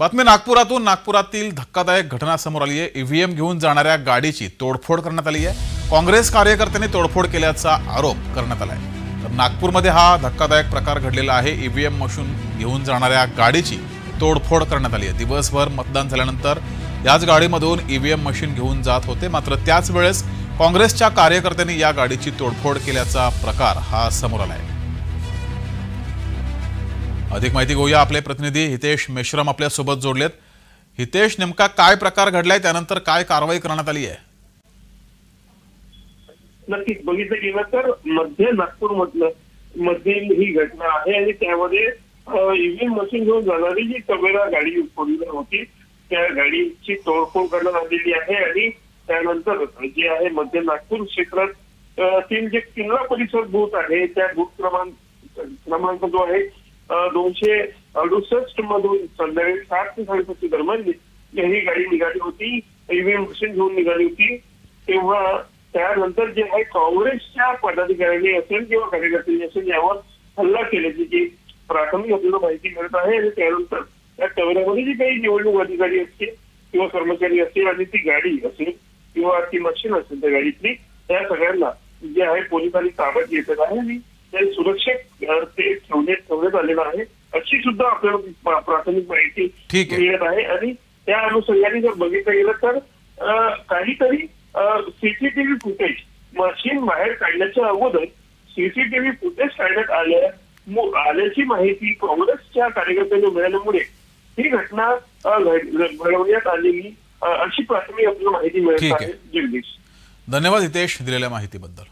बातमी नागपुरातून. नागपुरातील धक्कादायक घटना समोर आली आहे. ईव्हीएम घेऊन जाणाऱ्या गाडीची तोडफोड करण्यात आली आहे. काँग्रेस कार्यकर्त्यांनी तोडफोड केल्याचा आरोप करण्यात आला आहे तर नागपूरमध्ये हा धक्कादायक प्रकार घडलेला आहे. ईव्हीएम मशीन घेऊन जाणाऱ्या गाडीची तोडफोड करण्यात आली आहे. दिवसभर मतदान झाल्यानंतर याच गाडीमधून ईव्हीएम मशीन घेऊन जात होते. मात्र त्याच वेळेस काँग्रेसच्या कार्यकर्त्यांनी या गाडीची तोडफोड केल्याचा प्रकार हा समोर आला आहे अधिक माहिती घेऊया आपले प्रतिनिधी हितेश मेश्रम आपल्यासोबत जोडलेत. हितेश नेमका काय प्रकार घडलाय? त्यानंतर काय कारवाई करण्यात आली आहे? नक्कीच. बघितलं गेलं तर मध्य नागपूर मधलं मधील ही घटना आहे आणि त्यामध्ये ईव्हीएम मशीन घेऊन जाणारी जी तवेरा गाडी फोर होती त्या गाडीची तोडफोड करण्यात आलेली आहे आणि त्यानंतर जे आहे मध्य नागपूर क्षेत्रात तीन तील जे किल्ला परिसर बूथ आहे त्या बूथ क्रमांक क्रमांक जो आहे दोनशे अडुसष्ट मधून संध्याकाळी सात ते साडेसातच्या दरम्यान ही गाडी निघाली होती. ईव्हीएम मशीन घेऊन निघाली होती. तेव्हा त्यानंतर जे आहे काँग्रेसच्या पदाधिकाऱ्यांनी असेल किंवा कार्यकर्त्यांनी असेल यावर हल्ला केल्याची जी प्राथमिक आपल्याला माहिती मिळत आहे आणि त्यानंतर त्या टवऱ्यामध्ये जी काही निवडणूक अधिकारी असतील किंवा कर्मचारी असतील आणि ती गाडी असेल किंवा ती मशीन असेल त्या गाडीतली त्या सगळ्यांना जे आहे पोलिसांनी ताब्यात घेतलं आहे आणि ते सुरक्षित अ, ते ठेवण्यात ठेवण्यात आलेलं आहे. अशी सुद्धा आपल्याला प्रा- प्राथमिक माहिती. मिळत आहे. आणि त्या अनुषंगाने जर बघितलं गेलं तर काहीतरी सीसीटीव्ही फुटेज मशीन बाहेर काढण्याच्या अगोदर सीसीटीव्ही फुटेज काढण्यात आल्या आल्याची माहिती काँग्रेसच्या कार्यकर्त्यांना मिळाल्यामुळे ही घटना घडवण्यात आलेली अशी प्राथमिक आपल्याला माहिती मिळत आहे. जगदीश. धन्यवाद हितेश दिलेल्या माहितीबद्दल.